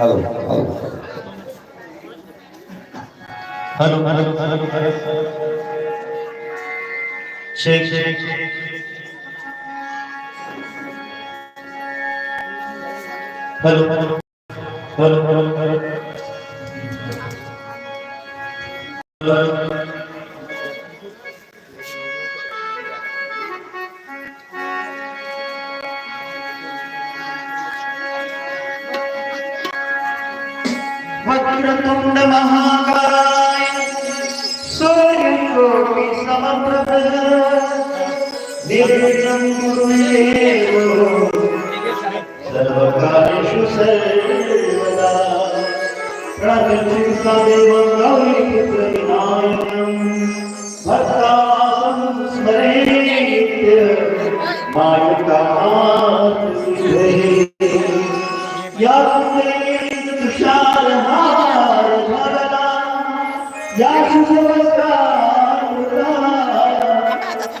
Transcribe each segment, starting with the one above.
Hello hello hello hello hello hello Sheikh Sheikh hello hello hello hello hello महाकाय सूर्यं कोटि समप्रभः निर्विघ्नं कुरु सर्वकार्येषु सर्वदा। प्रगतिं सदैवं गौरीपुत्रविनायकं भक्तासं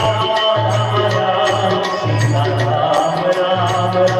રામ રામ રામ રામ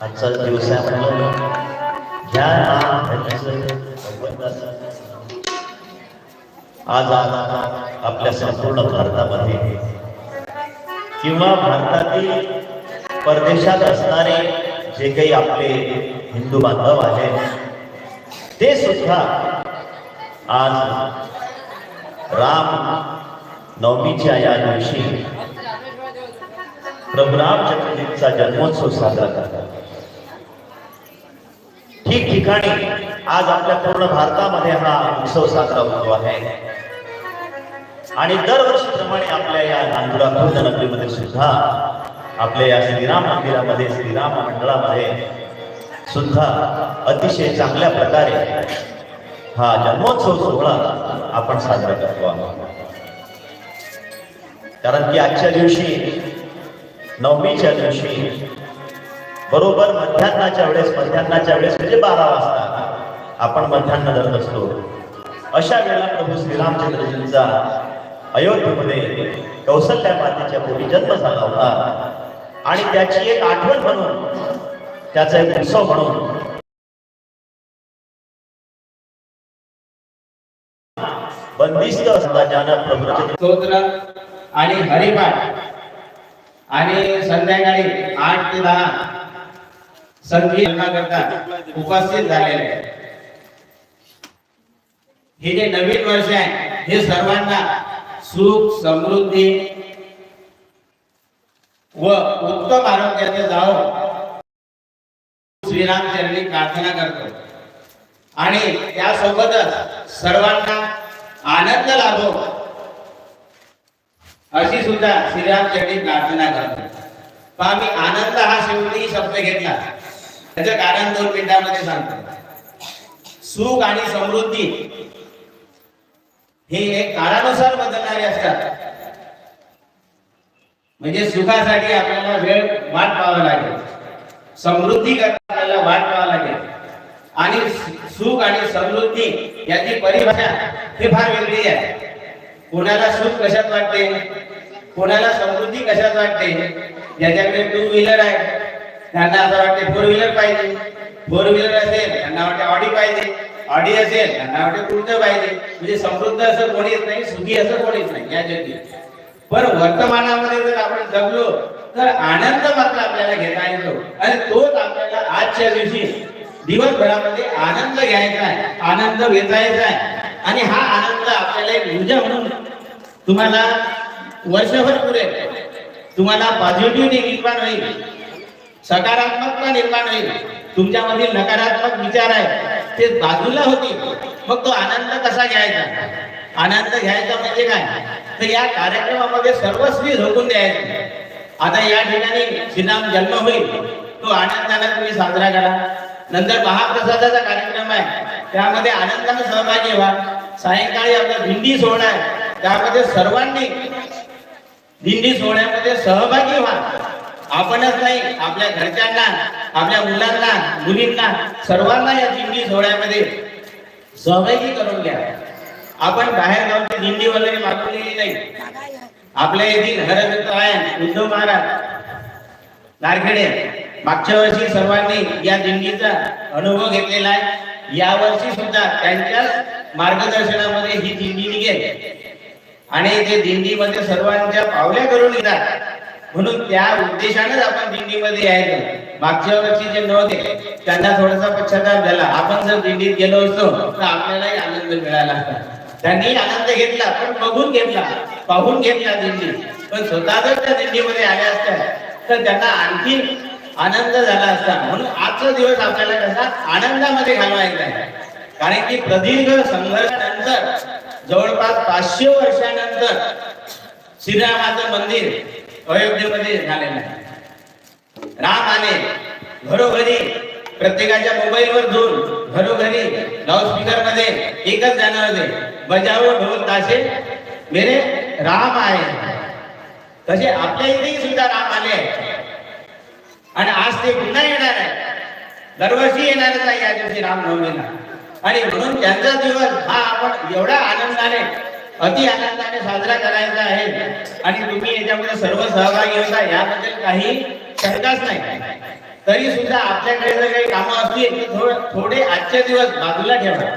आजचा दिवस आहे आज आज आपल्या संपूर्ण भारतामध्ये किंवा भारतातील परदेशात असणारे जे काही आपले हिंदू बांधव आहेत ते सुद्धा आज राम नवमीच्या या दिवशी प्रभू रामचंद्रजींचा जन्मोत्सव साजरा करतात. ठिकठिकाणी आज आपल्या पूर्ण भारतामध्ये हा उत्सव साजरा होतो आहे. आणि दरवर्षीप्रमाणे आपल्या या नांदुरा खुर्द नगरीमध्ये सुद्धा आपल्या या श्रीराम मंदिरामध्ये श्रीराम मंडळामध्ये सुद्धा अतिशय चांगल्या प्रकारे हा जन्मोत्सव सोहळा आपण साजरा करतो आहोत. कारण की आजच्या दिवशी नवमीच्या दिवशी बरोबर मध्यान्नाच्या वेळेस मध्यान्नाच्या वेळेस म्हणजे बारा वाजता. आपण मध्यान्न धरत असतो. अशा वेळेला प्रभू श्रीरामचंद्रजींचा अयोध्येमध्ये कौशल्या मातेच्या पोटी जन्म झाला होता. आणि त्याची एक आठवण म्हणून त्याचा एक उत्सव म्हणून बंदिस्त असता ज्यानं प्रभूचे स्तोत्र आणि हरिपाठ. आणि संध्याकाळी आठ ते दहा. संधी करता उपस्थित झालेले आहे. हे जे नवीन वर्ष आहे हे सर्वांना सुख समृद्धी व उत्तम आरोग्याचे जावं. श्रीरामचरणी प्रार्थना करतो. आणि त्यासोबतच सर्वांना आनंद लाभो. अशी सुद्धा श्रीराम चरणी प्रार्थना करतो. पहा मी आनंद हा शेवटी शब्द घेतला. त्याचं कारण दोन मिनिटांमध्ये सांगतो. सुख आणि समृद्धी हे एक काळानुसार बदलणारे असतात. म्हणजे सुखासाठी आपल्याला वेळ वाट पाहावा लागेल. समृद्धी करता आपल्याला वाट पाहावा लागेल. आणि सुख आणि समृद्धी याची परिभाषा हे फार वेगळी आहे. कोणाला सुख कशात वाटते? कोणाला समृद्धी कशात वाटते? ज्याच्याकडे टू व्हीलर आहे. त्यांना असं वाटते फोर व्हीलर पाहिजे फोर व्हीलर असेल त्यांना वाटते ऑडी पाहिजे ऑडी असेल त्यांना वाटते कुठं पाहिजे. म्हणजे समृद्ध असं कोणीच नाही सुखी असं कोणीच नाही या जगी पण वर्तमानामध्ये जर आपण जगलो तर आनंद मात्र आपल्याला घेता येतो. आणि तोच आपल्याला आजच्या दिवशी दिवसभरामध्ये आनंद घ्यायचा आहे. आनंद घेता यायचा आहे. आणि हा आनंद आपल्याला एक ऊर्जा म्हणून तुम्हाला वर्षभर पुरेल. तुम्हाला पॉझिटिव्ह निर्माण होईल. सकारात्मकता निर्माण होईल. तुमच्यामधील नकारात्मक विचार आहे ते बाजूला होतील. मग तो आनंद कसा घ्यायचा? आनंद घ्यायचा म्हणजे काय? तर या कार्यक्रमामध्ये सर्वस्वी झोकून द्यायचे. आता या ठिकाणी श्रीराम जन्म होईल. तो आनंदाने तुम्ही साजरा करा. नंतर महाप्रसादाचा कार्यक्रम आहे. त्यामध्ये आनंदाने सहभागी व्हा. सायंकाळी आपला दिंडी सोहळा आहे. त्यामध्ये सर्वांनी दिंडी सोहळ्यामध्ये सहभागी व्हा. आपणच नाही आपल्या घरच्यांना आपल्या मुलांना मुलींना सर्वांना या दिंडी सोहळ्यामध्ये सहभागी करून घ्या. आपण बाहेर गावची दिंडी वगैरे मागवलेली नाही. आपल्या येथील हरवित्तायन उद्धव महाराज नारखेडे मागच्या वर्षी सर्वांनी या दिंडीचा अनुभव घेतलेला आहे. या वर्षी सुद्धा त्यांच्या मार्गदर्शनामध्ये ही दिंडी निघेल. आणि ते दिंडीमध्ये सर्वांच्या पावल्या करून येतात. म्हणून त्या उद्देशानेच आपण दिंडीमध्ये यायचं. मागच्या वर्षी जे नव्हते त्यांना थोडासा पश्चाताप झाला. आपण जर दिंडीत गेलो असतो तर आपल्यालाही आनंद मिळाला असता. त्यांनी आनंद घेतला पण बघून घेतला पाहून घेतला दिंडी. पण स्वतः जर त्या दिंडीमध्ये आल्या असत्या तर त्यांना आणखी आनंद झाला असता. म्हणून आजचा दिवस आपल्याला कसा आनंदामध्ये घालवायचा आहे. कारण की प्रदीर्घ संघर्षानंतर जवळपास पाचशे वर्षानंतर श्रीरामाचं मंदिर अयोध्येमध्ये झालेलं आहे. राम आले घरोघरी प्रत्येकाच्या मोबाईलवर दोन घरोघरी लाऊडस्पीकरमध्ये एकच गाणं होते. बजावो ढोल ताशे मेरे राम आहे तसे आपल्या इथेही सुद्धा राम आले आहेत. आणि आज ते पुन्हा येणार आहे दरवर्षी येणारच आहे या दिवशी रामनवमीला. आणि म्हणून त्यांचा दिवस हा आपण एवढ्या आनंदाने अति आनंदाने साजरा करायचा आहे. आणि तुम्ही याच्यामध्ये सर्व सहभागी होता याबद्दल काही शंकाच नाही. तरी सुद्धा आपल्याकडे जर काही कामं असतील तर थोडे आजचे दिवस बाजूला ठेवा.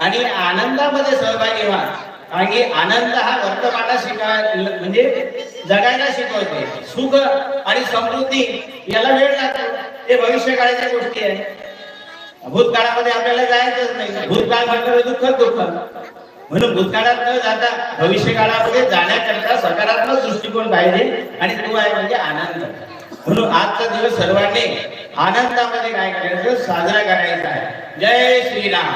आणि आनंदामध्ये सहभागी व्हा. कारण की आनंद हा वर्तमानात शिकाय म्हणजे जगायला शिकवते. सुख आणि समृद्धी याला वेळ लागतो. हे भविष्य काळाच्या गोष्टी आहे भूतकाळामध्ये आपल्याला जायचंच नाही. भूतकाळ म्हटलं दुःख दुःख. म्हणून भूतकाळात न जाता भविष्य काळामध्ये जाण्याकरता सकारात्मक दृष्टिकोन पाहिजे आणि तो आहे म्हणजे आनंद. म्हणून आजचा दिवस सर्वांनी आनंदामध्ये काय करायचं? साजरा करायचा आहे. जय श्रीराम.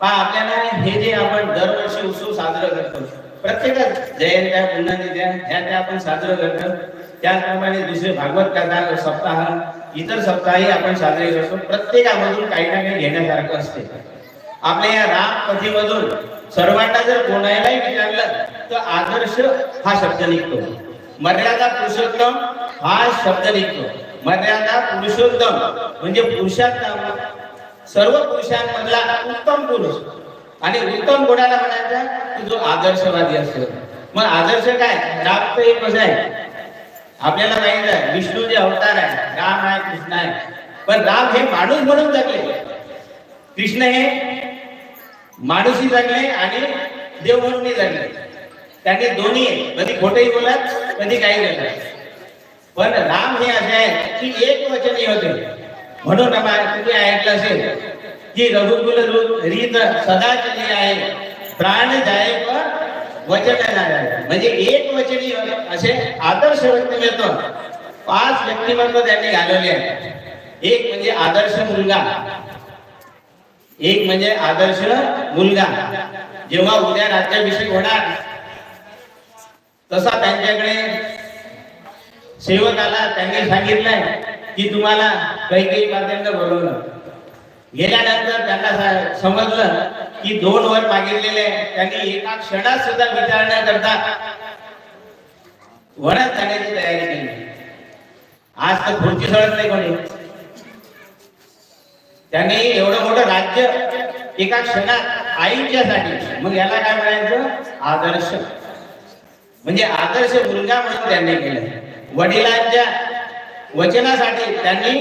पहा आपल्याला हे जे आपण दरवर्षी उत्सव साजरा करतो प्रत्येकच जयंत्या पुण्यतिथ्या ह्या त्या आपण साजरं करतो. त्याचप्रमाणे दुसरे भागवत कथा सप्ताह इतर सप्ताही आपण साजरे करतो. प्रत्येकामधून काही ना काही घेण्यासारखं असते. आपल्या या राम कथेमधून सर्वांना जर कोणालाही विचारलं तर आदर्श हा शब्द निघतो. मर्यादा पुरुषोत्तम हा शब्द निघतो. मर्यादा पुरुषोत्तम म्हणजे पुरुषांना सर्व पुरुषांमधला उत्तम पुरुष. आणि उत्तम कोणाला म्हणायचा? की जो आदर्शवादी असतो. मग आदर्श काय? राम तर एक कसं आहे. आपल्याला माहीत आहे विष्णू जे अवतार आहे राम आहे कृष्ण आहे. पण राम हे माणूस म्हणून जगले. कृष्ण हे माणूसही जगले आणि देव म्हणूनही जगले. त्यांनी दोन्ही कधी खोटही बोलत कधी काही बोलत. पण राम हे असे आहे की एक वचनी होते म्हणून तुम्ही ऐकलं असेल की रघुकुल रीत सदाच चली आहे. प्राण जाय वचन नाही म्हणजे एक वचनी असे आदर्श व्यक्तिमत्व पाच व्यक्तिमत्व त्यांनी घालवले आहे एक म्हणजे आदर्श मुलगा. एक म्हणजे आदर्श मुलगा. जेव्हा उद्या राज्याभिषेक होणार तसा त्यांच्याकडे सेवकाला त्यांनी सांगितलंय की तुम्हाला काही काही माध्यम बोलवलं. गेल्यानंतर त्यांना समजलं की दोन वर मागितलेले त्यांनी एका क्षणात सुद्धा विचार न करता वरच जाण्याची तयारी केली. आज तर खुर्ची सळत नाही कोणी. त्यांनी एवढं मोठं राज्य एका क्षणात आईच्यासाठी मग याला काय म्हणायचं? आदर्श. म्हणजे आदर्श मुलगा म्हणून त्यांनी केलं. वडिलांच्या वचनासाठी त्यांनी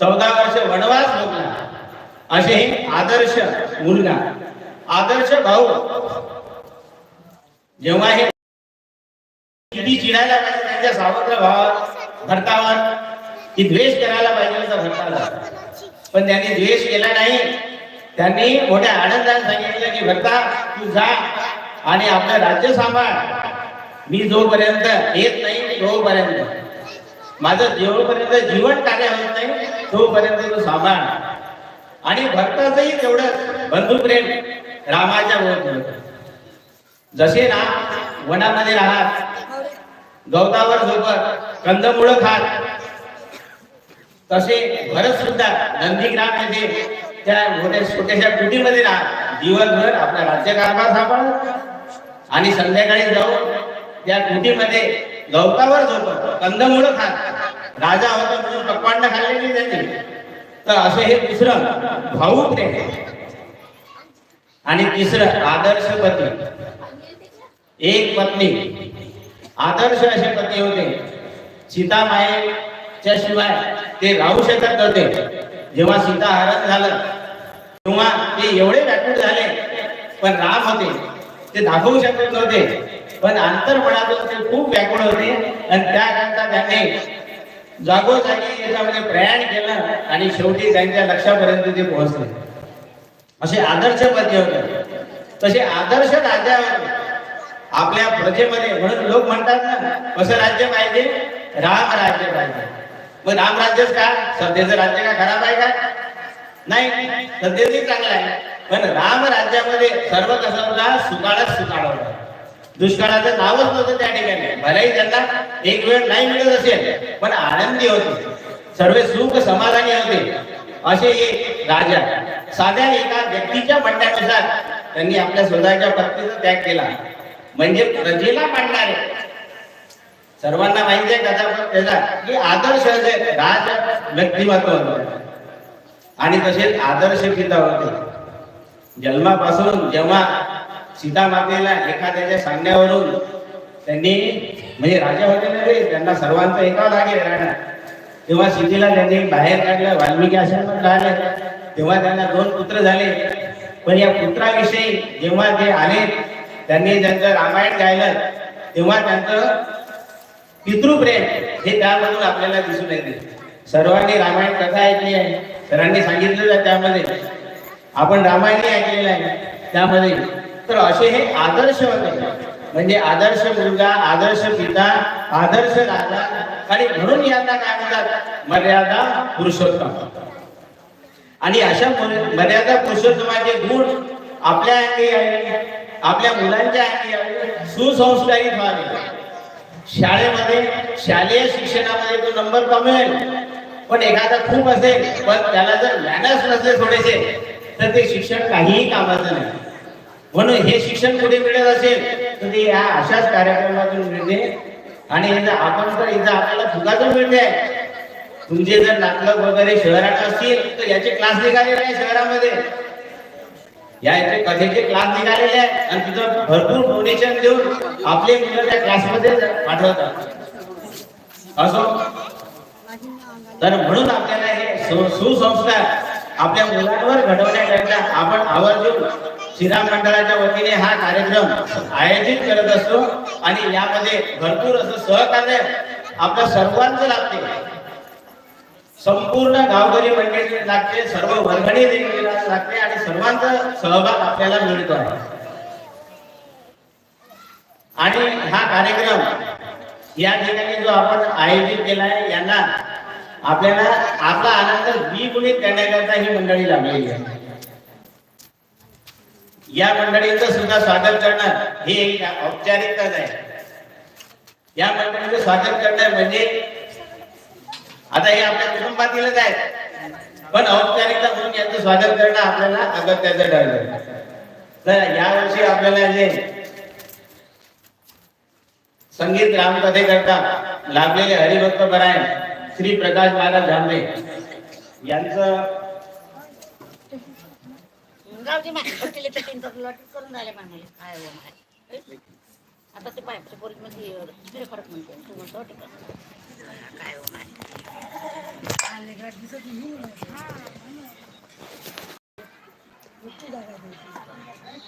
चौदा वर्ष वनवास भोगला. असे आदर्श मुलगा. आदर्श भाऊ. जेव्हा हे किती चिडायला पाहिजे त्यांच्या सावत्र भावावर भरतावर की द्वेष करायला पाहिजे होता भरताला पण त्यांनी द्वेष केला नाही. त्यांनी मोठ्या आनंदाने सांगितलं की भरता तू जा आणि आपलं राज्य सांभाळ. मी जोपर्यंत येत नाही तोपर्यंत. माझं जेवढपर्यंत जीवन कार्य होत नाही तोपर्यंत तू सांभाळ. आणि भक्ताचंही तेवढं बंधुप्रेम रामाच्या होत. जसे राम वनामध्ये राहत गवतावर झोपत कंदमुळं खात तसे भरत सुद्धा नंदीग्राम येथे त्या मोठ्या छोट्याशा कुटीमध्ये राहत दिवसभर आपला राज्यकारभार सांभाळत आणि संध्याकाळी जाऊन त्या कुटीमध्ये गवतावर झोपत कंदमुळं खात राजा होता म्हणून पकवांड खाल्लेली त्यांनी तर असं हे दुसरं भाऊ प्रेम. आणि तिसरं आदर्श पती. एक पत्नी. आदर्श असे पती होते. सीता त्याशिवाय ते राहू शकत नव्हते. जेव्हा सीता हरण झालं तेव्हा ते एवढे व्याकुळ झाले पण राम होते. ते दाखवू शकत नव्हते. पण अंतर्मनातून ते खूप व्याकुळ होते. आणि त्याकरता त्याने जागोजागी याच्यामध्ये प्रयाण केलं आणि शेवटी त्यांच्या लक्षापर्यंत ते पोहोचले. असे आदर्श पती होते. तसे आदर्श राजा होते आपल्या प्रजेमध्ये म्हणून लोक म्हणतात ना कसं राज्य पाहिजे? राम राज्य पाहिजे. मग राम राज्यच का? सध्याचं राज्य का खराब आहे का? नाही सध्याचंही चांगलं आहे. पण राम राज्यामध्ये सर्व कसं होता सुकाळच सुकाळ होता दुष्काळाचं नावच नव्हतं त्या ठिकाणी. भलेही त्यांना एक वेळ नाही मिळत असेल पण आनंदी होते. सर्व सुख समाधानी होते. असे एक राजा साध्या एका व्यक्तीच्या म्हणण्यानुसार त्यांनी आपल्या स्वतःच्या पत्नीचा त्याग केला. म्हणजे प्रजेला मांडणारे सर्वांना माहिती आहे त्याचा त्याचा. की आदर्श राज व्यक्तिमत्व आणि तसेच आदर्श पिता होते. जन्मापासून जेव्हा सीता मातेला एखाद्याच्या सांगण्यावरून त्यांनी म्हणजे राजा होते ना रे त्यांना सर्वांचं एका लागेल राहणार तेव्हा सीतेला त्यांनी बाहेर काढलं वाल्मिकी आश्रमात राहिले. तेव्हा त्यांना दोन पुत्र झाले. पण या पुत्राविषयी जेव्हा ते आले त्यांनी त्यांचं रामायण गायलं. तेव्हा त्यांचं पितृप्रेम हे त्यामधून आपल्याला दिसून येते. सर्वांनी रामायण कथा ऐकली आहे. सरांनी सांगितलेलं आहे त्यामध्ये. आपण रामायणही ऐकलेलं आहे त्यामध्ये. तर असे हे आदर्श होते म्हणजे आदर्श मुलगा आदर्श पिता आदर्श राजा. आणि म्हणून यांना काय म्हणतात? मर्यादा पुरुषोत्तम. आणि अशा मर्यादा पुरुषोत्तमाचे गुण आपल्या अंगी आहे. आपल्या मुलांच्या अंगी आहे. सुसंस्कारित व्हावे. शाळेमध्ये शालेय शिक्षणामध्ये तो नंबर कमेल पण एखादा खूप असेल पण त्याला जर मॅनर्स नसले थोडेसे तर ते शिक्षण काहीही कामाचं नाही. म्हणून हे शिक्षण कुठे मिळत असेल तर ते या अशाच कार्यक्रमातून मिळते. आणि आपण तर इथं आपल्याला फुगाचं मिळते तुमचे जर नाटक वगैरे शहरात असतील तर याचे क्लास निघाले नाही शहरामध्ये. याचे कथेचे क्लास निघालेले आहेत. आणि तिथं भरपूर डोनेशन देऊन आपले मुलं त्या क्लासमध्ये पाठवतात. असो. तर म्हणून आपल्याला हे सु- सुसंस्कार आपल्या मुलांवर घडवण्याकरिता आपण आवर्जून श्रीराम मंडळाच्या वतीने हा कार्यक्रम आयोजित करत असतो. आणि यामध्ये भरपूर असं सहकार्य आपल्या सर्वांचं लागते. संपूर्ण गावकरी मंडळी लागते सर्व वर्गणी दिलेली लागते आणि सर्वांचा सहभाग आपल्याला मिळतो आहे. आणि हा कार्यक्रम या ठिकाणी जो आपण आयोजित केला आहे यांना आपल्याला आपला आनंद द्विगुणित करण्याकरता ही मंडळी लागलेली आहे. या मंडळीचं सुद्धा स्वागत करणं हे एक औपचारिकताच आहे. या मंडळीचं स्वागत करणं म्हणजे आता हे आपल्या कुटुंबातीलच आहेत. पण औपचारिकता म्हणून यांचं स्वागत करणं आपल्याला अगत्याचं ठरलं तर यावर्षी आपल्याला जे संगीत रामकथे करता लाभलेले हरिभक्त बराय श्री प्रकाश महाराज जांभे यांचं जाऊ दे मागे पटले तर तीन तर लॉट करून काय हो आता ते पोरीमध्ये दुसरे फरक म्हणते तू म्हणतो वाटतं का? काय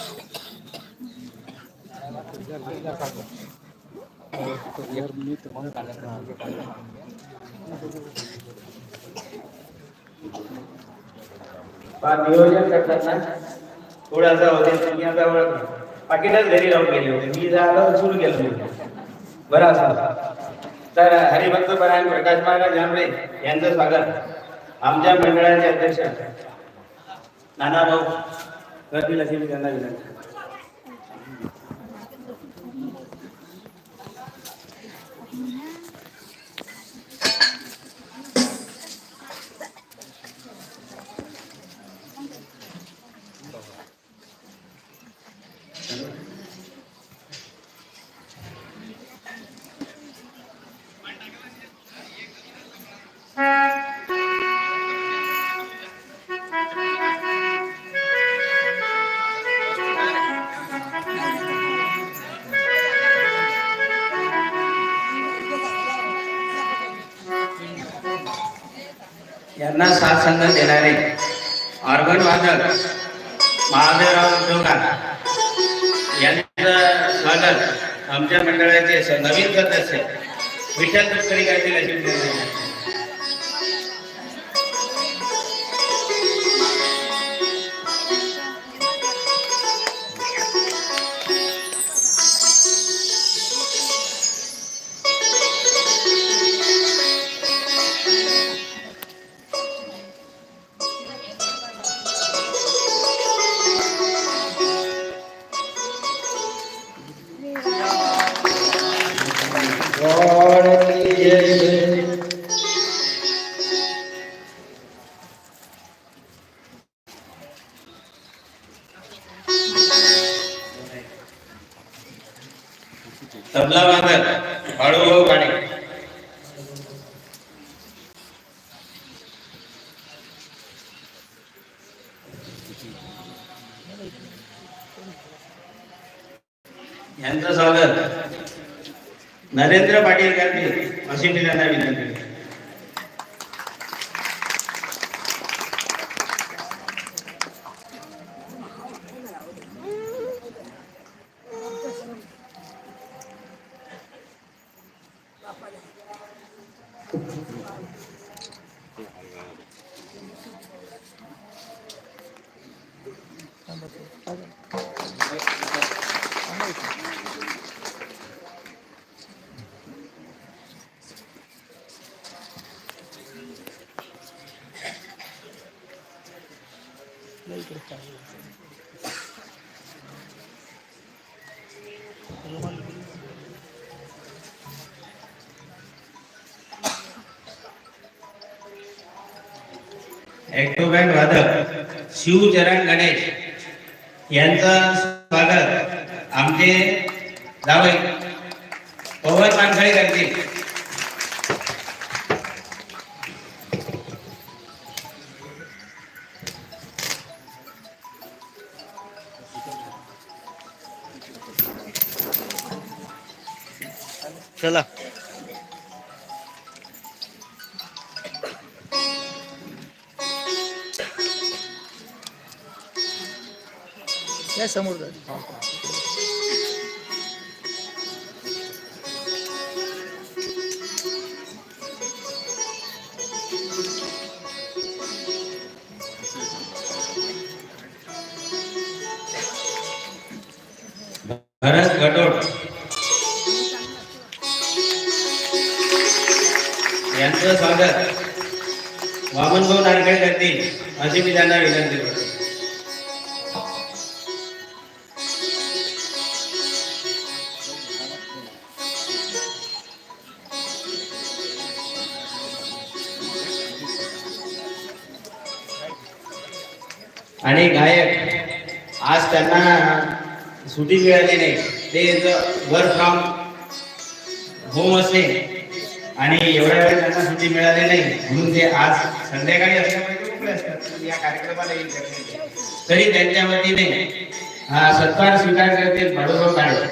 हो म्हणाले फार नियोजन करताना थोडासा होते तुम्ही आता ओळख पाकिटच घरी राहून गेले होते. मी जागा सुरू केलं मी बरं असं तर हरिभक्त परायण प्रकाश महाराज जांभळे यांचं स्वागत. आमच्या मंडळाचे अध्यक्ष नाना भाऊ गर्दी लक्ष्मी त्यांना विनंती. ऑर्गन वादक महादेवराव उद्योगार यांचं स्वागत आमच्या मंडळाचे नवीन सदस्य विठ्ठल तुपकरी करतील अशी तबला वादक हळूहळू गाणे. यांचं स्वागत. नरेंद्र पाटील गांधी अशी मी विनंती करतो. ऍक्टोबॅक वादक शिवचरण गणेश यांचं स्वागत आमचे जावई चला या समोर. भरत गटोड नाडकळे अशी मी त्यांना विनंती करतो. आणि गायक आज त्यांना सुटी मिळाली नाही. ते वर्क फ्रॉम होम असते आणि एवढ्या वेळ त्यांना सुट्टी मिळाली नाही. म्हणून ते आज संध्याकाळी असल्यामुळे असतात या कार्यक्रमाला तरी त्यांच्या वतीने हा सत्कार स्वीकार करतील पांडुभाऊ काळे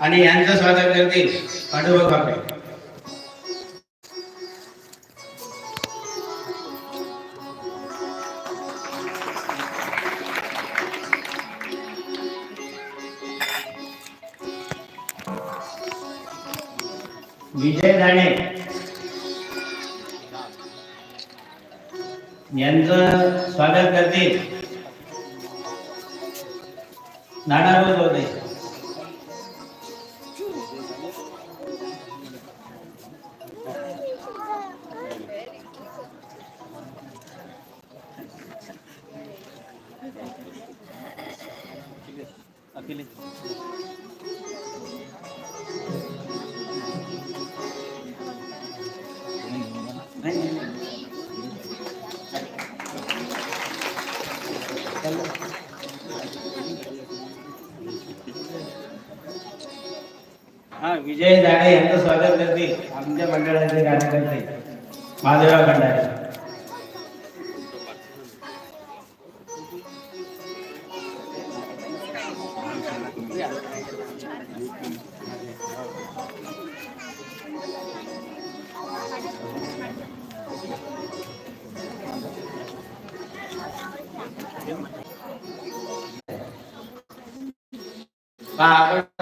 आणि यांचं स्वागत करतील पांडुभाऊ बापे विजय राणे यांचं स्वागत करतील नाना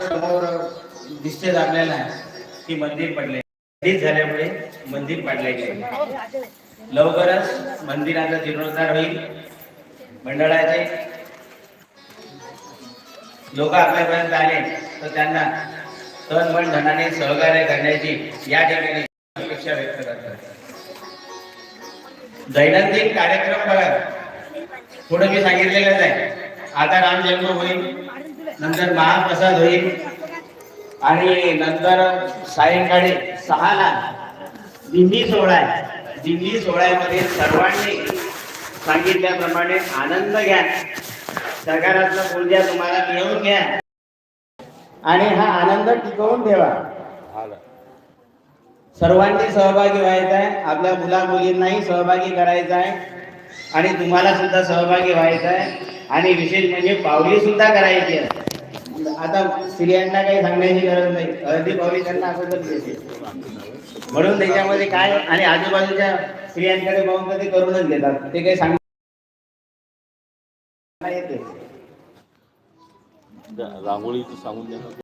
समोर दिसतेच आपल्याला की मंदिर पडले झाल्यामुळे मंदिर पाडले गेले लवकरच मंदिराचा जीर्णोद्धार होईल. मंडळाचे लोक आपल्यापर्यंत आले तर त्यांना तन मन धनाने सहकार्य करण्याची या ठिकाणी अपेक्षा व्यक्त करतात. दैनंदिन कार्यक्रम बघा. थोडं मी सांगितलेलंच आहे. आता राम जन्म होईल नंतर महाप्रसाद होईल आणि नंतर सायंकाळी सहाला दिंडी सोहळा आहे. दिंडी सोहळ्यामध्ये सर्वांनी सांगितल्याप्रमाणे आनंद घ्या. सकारात्मक ऊर्जा तुम्हाला मिळवून घ्या. आणि हा आनंद टिकवून ठेवा. सर्वांनी सहभागी व्हायचं आहे आपल्या मुला मुलींनाही सहभागी करायचं आहे आणि तुम्हाला सुद्धा सहभागी व्हायचं आहे आणि विशेष म्हणजे पावली सुद्धा करायची आहे. आता स्त्रियांना काही सांगण्याची गरज नाही. अर्धी पावली त्यांना अगोदर देते म्हणून त्याच्यामध्ये काय आणि आजूबाजूच्या स्त्रियांकडे पाहून ते करूनच घेतात. ते काही सांग रांगोळीचं सांगून द्या